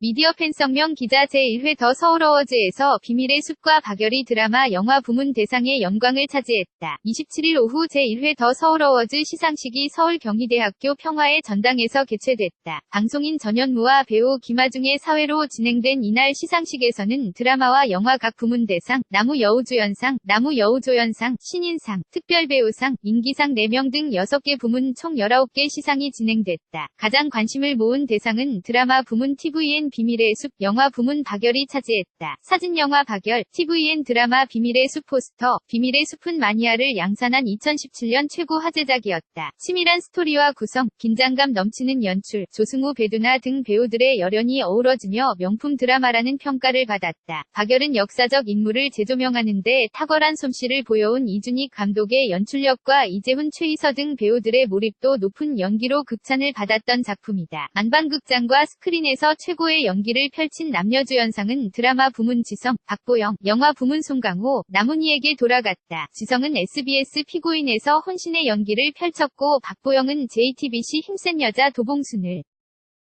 미디어 팬성명 기자 제1회 더 서울 어워즈에서 비밀의 숲과 박열이 드라마 영화 부문 대상의 영광을 차지했다. 27일 오후 제1회 더 서울 어워즈 시상식이 서울 경희대학교 평화의 전당에서 개최됐다. 방송인 전현무와 배우 김아중의 사회로 진행된 이날 시상식에서는 드라마와 영화 각 부문 대상, 나무 여우조연상, 나무 여우조연상, 신인상, 특별배우상, 인기상 4명 등 6개 부문 총 19개 시상이 진행됐다. 가장 관심을 모은 대상은 드라마 부문 TVN 비밀의 숲, 영화 부문 박열이 차지했다. 사진 영화 박열, TVN 드라마 비밀의 숲 포스터, 비밀의 숲은 마니아를 양산한 2017년 최고 화제작이었다. 치밀한 스토리와 구성, 긴장감 넘치는 연출, 조승우 배두나 등 배우들의 열연이 어우러지며 명품 드라마라는 평가를 받았다. 박열은 역사적 인물을 재조명하는데 탁월한 솜씨를 보여온 이준익 감독의 연출력과 이재훈 최이서 등 배우들의 몰입도 높은 연기로 극찬을 받았던 작품이다. 안방극장과 스크린에서 최고의 연기를 펼친 남녀 주연상은 드라마 부문 지성, 박보영, 영화 부문 송강호, 남훈이에게 돌아갔다. 지성은 SBS 피고인에서 혼신의 연기를 펼쳤고 박보영은 JTBC 힘센 여자 도봉순을